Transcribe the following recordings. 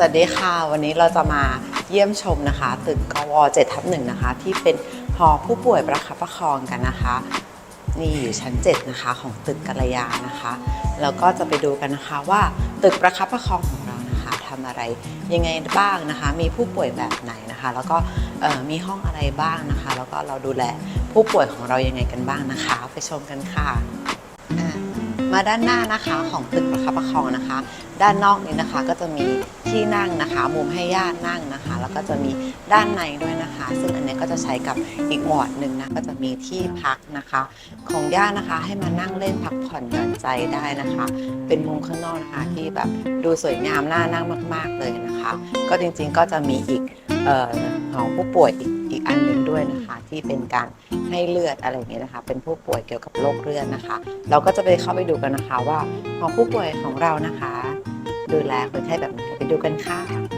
สวัสดีค่ะ วันนี้เราจะมาเยี่ยมชมนะคะ ตึกกว7ทับหนึ่งนะคะ ที่เป็นหอผู้ป่วยประคับประคองกันนะคะ นี่อยู่ชั้น 7 นะคะ ของตึกกัลยานะคะ แล้วก็จะไปดูกันนะคะว่าตึกประคับประคองของเรานะคะทำอะไรยังไงบ้างนะคะ มีผู้ป่วยแบบไหนนะคะ แล้วก็มีห้องอะไรบ้างนะคะ แล้วก็เราดูแลผู้ป่วยของเรายังไงกันบ้างนะคะ ไปชมกันค่ะ มาด้านหน้านะคะของตึกประคับประคองนะคะ ด้านนอกนี้นะคะก็จะมีที่นั่งนะคะ มุมให้ญาตินั่งนะคะ แล้วก็จะมีด้านในด้วยนะคะ ซึ่งอันนี้ก็จะใช้กับอีกหมวดหนึ่งนะก็จะมีที่พักนะคะ ของญาตินะคะให้มานั่งเล่นพักผ่อนหย่อนใจได้นะคะ เป็นมุมข้างนอกนะคะที่แบบดูสวยงามน่านั่งมาก ๆเลยนะคะ ก็จริงๆก็จะมีอีกเอ่อของผู้ป่วยอีก อีกอันหนึ่งด้วยนะคะ ที่เป็นการให้เลือดอะไรอย่างเงี้ยนะคะ เป็นผู้ป่วยเกี่ยวกับโรคเลือดนะคะ เราก็จะไปเข้าไปดูกันนะคะว่าหอผู้ป่วยของเรานะคะ ดูแลคนไข้แบบไหนไปดูกันค่ะ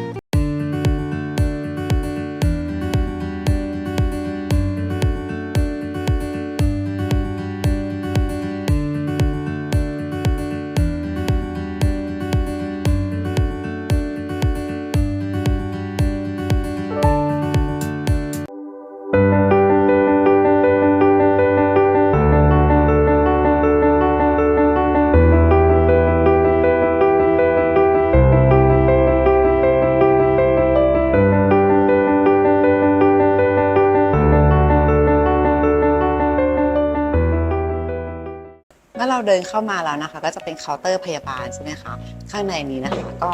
เราเดินเข้ามาแล้วนะคะ ก็จะเป็นเคาน์เตอร์พยาบาลใช่ไหมคะข้างในนี้นะคะ ก็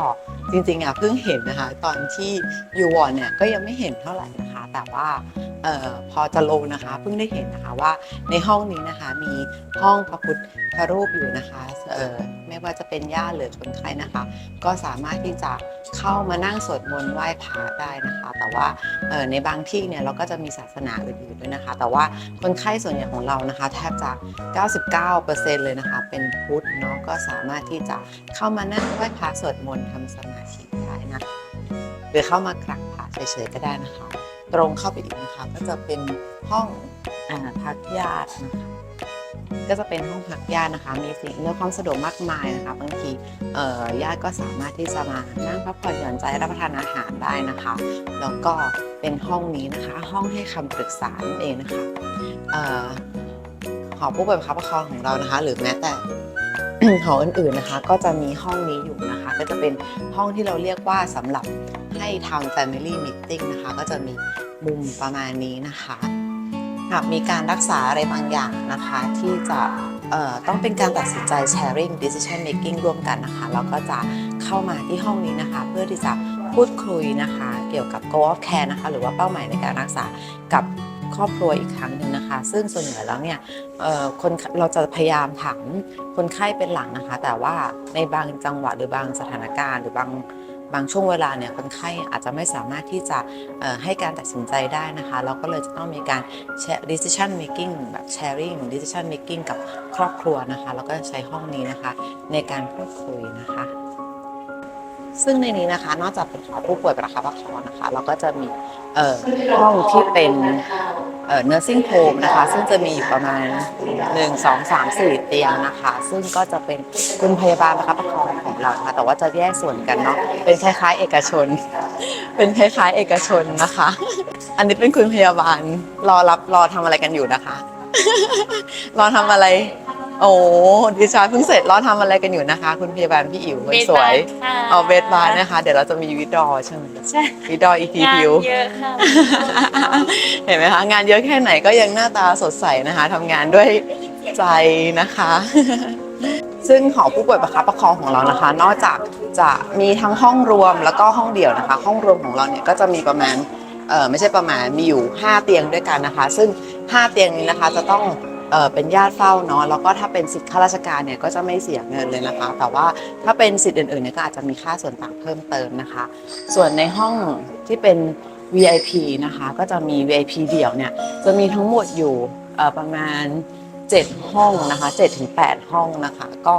จริงๆอะเพิ่งเห็นนะคะ ตอนที่อยู่วอนเนี่ยก็ยังไม่เห็นเท่าไหร่นะ แต่ว่าออพอจะลงนะคะเพิ่งได้เห็นนะคะว่าในห้องนี้นะคะมีห้องพระพุทธรูปอยู่นะคะออไม่ว่าจะเป็นญาติหรือคนไข้นะคะ ก็สามารถที่จะเข้ามานั่งสวดมนต์ไหว้พระได้นะคะ แต่ว่าออในบางที่เนี่ยเราก็จะมีศาสนาอื่นๆด้วยนะคะ แต่ว่าคนไข้ส่วนใหญ่ของเรานะคะ แทบจะ 99%เลยนะคะ เป็นพุทธเนาะก็สามารถที่จะเข้ามานั่งไหว้พระสวดมนต์ทำสมาธิได้นะคะหรือเข้ามากราบพระเฉยๆก็ได้นะคะ ตรงเข้าไปอีกนะคะ ก็จะเป็นห้องอพักญาตินะคะ ก็จะเป็นห้องพักญาตินะคะ มีสิ่งอำนวยความสะดวกมากมายนะคะ บางทีญาติก็สามารถที่จะมานั่งพักผ่อนหย่อนใจรับประทานอาหารได้นะคะ แล้วก็เป็นห้องนี้นะคะ ห้องให้คำปรึกษานั่นเองนะคะหอผู้ป่วยประคับประคองของเรานะคะ หรือแม้แต่หออื่นๆนะคะ ก็จะมีห้องนี้อยู่นะคะ ก็จะเป็นห้องที่เราเรียกว่าสำหรับ ให้ทำ Family Meeting นะคะ ก็จะมีมุมประมาณนี้นะคะหากมีการรักษาอะไรบางอย่างนะคะ ที่จะต้องเป็นการตัดสินใจ sharing decision making ร่วมกันนะคะเราก็จะเข้ามาที่ห้องนี้นะคะ เพื่อที่จะพูดคุยนะคะ เกี่ยวกับ goal of care นะคะ หรือว่าเป้าหมายในการรักษากับครอบครัวอีกครั้งหนึ่งนะคะ ซึ่งส่วนใหญ่แล้วเนี่ยคนเราจะพยายามถามคนไข้เป็นหลักนะคะ แต่ว่าในบางจังหวะหรือบางสถานการณ์ หรือบาง บางช่วงเวลาเนี่ยคนไข้อาจจะไม่สามารถที่จะให้การตัดสินใจได้นะคะ เราก็เลยจะต้องมีการ decision making แบบ sharing decision making กับครอบครัวนะคะ แล้วก็ใช้ห้องนี้นะคะ ในการพูดคุยนะคะ ซึ่งในนี้นะคะ นอกจากเป็นหอผู้ป่วยประคับประคองนะคะ เราก็จะมีเห้องที่เป็นเอ่อ nursing home นะคะ ซึ่งจะมีอยู่ประมาณ 1 2 3 4 เตียงนะคะ ซึ่งก็จะเป็นคุณพยาบาลประคับประคองของเรานะคะแต่ว่าจะแยกส่วนกันเนาะเป็นคล้ายๆ เอกชน เป็นคล้ายๆ เอกชนนะคะ อันนี้เป็นคุณพยาบาลรอรับรอทำอะไรกันอยู่นะคะ รอทำอะไร โอ้ดิฉันเพิ่งเสร็จรอทำอะไรกันอยู่นะคะ คุณพยาบาลพี่อิ๋วคนสวยเบสบาร์ค่ะเอาเบสบาร์นะคะ เดี๋ยวเราจะมีวิดดอใช่ไหมใช่ วิดดออีทีงานพิว เยอะค่ะ เห็นไหมคะงานเยอะแค่ไหนก็ยังหน้าตาสดใสนะคะทำงานด้วยใจนะคะ ซึ่งหอผู้ป่วยประคับประคองของเรานะคะ นอกจากจะมีทั้งห้องรวมแล้วก็ห้องเดี่ยวนะคะ ห้องรวมของเราเนี่ยก็จะมีประมาณเออไม่ใช่ประมาณมีอยู่ 5 เตียงด้วยกันนะคะ ซึ่ง 5 เตียงนี้นะคะจะต้อง เออเป็นญาติเฝ้าเนาะแล้วก็ถ้าเป็นสิทธิข้าราชการเนี่ยก็จะไม่เสียเงินเลยนะคะ แต่ว่าถ้าเป็นสิทธิ์อื่นๆเนี่ยก็อาจจะมีค่าส่วนต่างเพิ่มเติมนะคะ ส่วนในห้องที่เป็น VIP นะคะก็จะมี VIP เดี่ยวเนี่ยจะมีทั้งหมดอยู่ประมาณ 7 ห้องนะคะ7ถึง8ห้องนะคะ ก็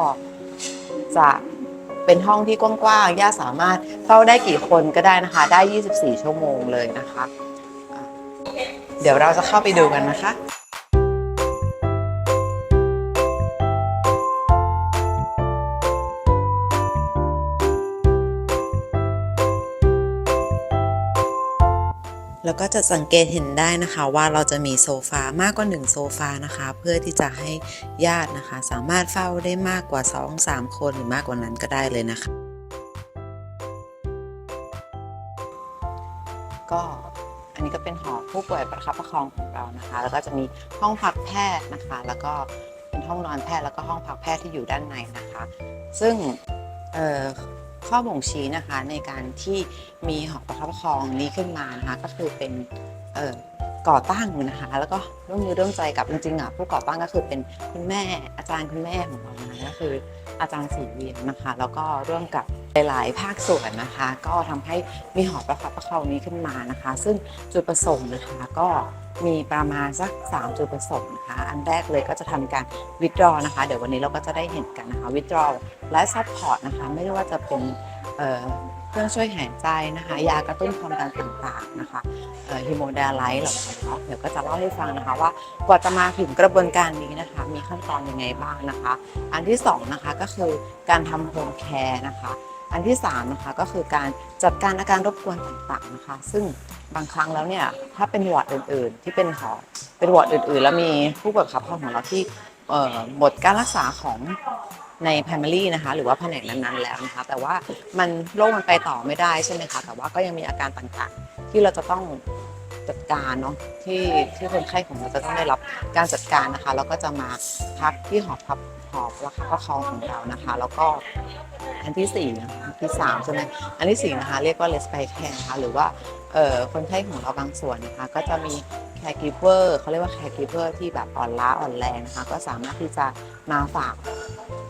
จะเป็นห้องที่กว้างๆญาติสามารถเข้าได้กี่คนก็ได้นะคะ ได้ 24 ชั่วโมงเลยนะคะ เดี๋ยวเราจะเข้าไปดูกันนะคะ แล้วก็จะสังเกตเห็นได้นะคะว่าเราจะมีโซฟามากกว่า 1 โซฟานะคะ เพื่อที่จะให้ญาตินะคะ สามารถเฝ้าได้มากกว่า 2-3 คนหรือมากกว่านั้นก็ได้เลยนะคะ ก็อันนี้ก็เป็นหอผู้ป่วยประคับประคองของเรานะคะ แล้วก็จะมีห้องพักแพทย์นะคะ แล้วก็เป็นห้องนอนแพทย์แล้วก็ห้องพักแพทย์ที่อยู่ด้านในนะคะ ซึ่งเออ ข้อบ่งชี้นะคะในการที่มีหอประคับประคองนี้ขึ้นมานะคะก็คือเป็นก่อตั้งนะคะแล้วก็ร่วมมือร่วมใจกับจริงๆอะผู้ก่อตั้งก็คือเป็นคุณแม่อาจารย์คุณแม่ของเรานะก็คืออาจารย์ศรีเวียนนะคะแล้วก็ร่วมกับ หลาย ๆ ภาคส่วนนะคะ ก็ทำให้มีหอประคับประคองนี้ขึ้นมานะคะ ซึ่งจุดประสงค์นะคะก็มีประมาณสัก 3 จุดประสงค์นะคะ อันแรกเลยก็จะทำการวิดรอนะคะ เดี๋ยววันนี้เราก็จะได้เห็นกันนะคะวิดรอและซัพพอร์ตนะคะ ไม่ว่าจะเป็นเเครื่องช่วยหายใจนะคะ ยากระตุ้นความดันต่างๆนะคะฮิโมดลไลท์เหล่านี้เนาะเดี๋ยวก็จะเล่าให้ฟังนะคะว่ากว่าจะมาถึงกระบวนการนี้นะคะ มีขั้นตอนยังไงบ้างนะคะ อันที่สองนะคะก็คือการทำโฮมแคร์นะคะ อันที่3นะคะก็คือการจัดการอาการรบกวนต่างๆนะคะ ซึ่งบางครั้งแล้วเนี่ยถ้าเป็นวอร์ดอื่น ๆ ที่เป็นหอเป็นวอร์ดอื่น ๆ แล้วมีผู้ป่วยขับห้องของเราที่หมดการรักษาของใน primary นะคะหรือว่าแผนกนั้นๆแล้วนะคะ แต่ว่ามันโรคมันไปต่อไม่ได้ใช่ไหมคะแต่ว่าก็ยังมีอาการต่างๆ ที่เราจะต้องจัดการเนาะที่ที่คนไข้ของเราจะต้องได้รับการจัดการนะคะ แล้วก็จะมาพักที่หอพักหอประคับประคองของเรานะคะ แล้วก็ อันที่สี่นะคะอันที่สามใช่ไหมอันที่สี่นะคะ เรียกว่า respite care นะคะหรือว่าเอ่อคนไข้ของเราบางส่วนนะคะ ก็จะมี caregiver เขาเรียกว่า caregiver ที่แบบอ่อนล้าอ่อนแรงนะคะ ก็สามารถที่จะมาฝาก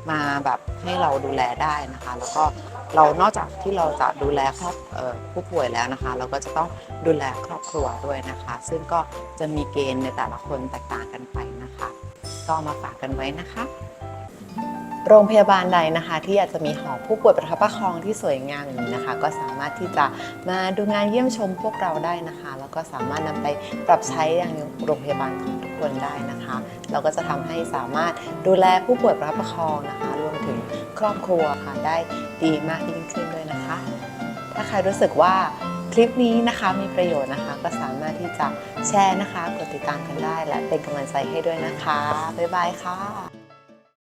มาแบบให้เราดูแลได้นะคะ แล้วก็เรานอกจากที่เราจะดูแลครอบเอ่อผู้ป่วยแล้วนะคะ เราก็จะต้องดูแลครอบครัวด้วยนะคะ ซึ่งก็จะมีเกณฑ์ในแต่ละคนแตกต่างกันไปนะคะ ก็มาฝากกันไว้นะคะ โรงพยาบาลใดนะคะ ที่อยากจะมีหอผู้ป่วยประคับประคองที่สวยงามอย่างนี้นะคะ ก็สามารถที่จะมาดูงานเยี่ยมชมพวกเราได้นะคะ แล้วก็สามารถนำไปปรับใช้อย่างโรงพยาบาลของทุกคนได้นะคะ เราก็จะทำให้สามารถดูแลผู้ป่วยประคับประคองนะคะ รวมถึงครอบครัวค่ะได้ดีมากยิ่งขึ้นด้วยนะคะ ถ้าใครรู้สึกว่าคลิปนี้นะคะมีประโยชน์นะคะ ก็สามารถที่จะแชร์นะคะ กดติดตามกันได้ และเป็นกำลังใจให้ด้วยนะคะ บ๊ายบายค่ะ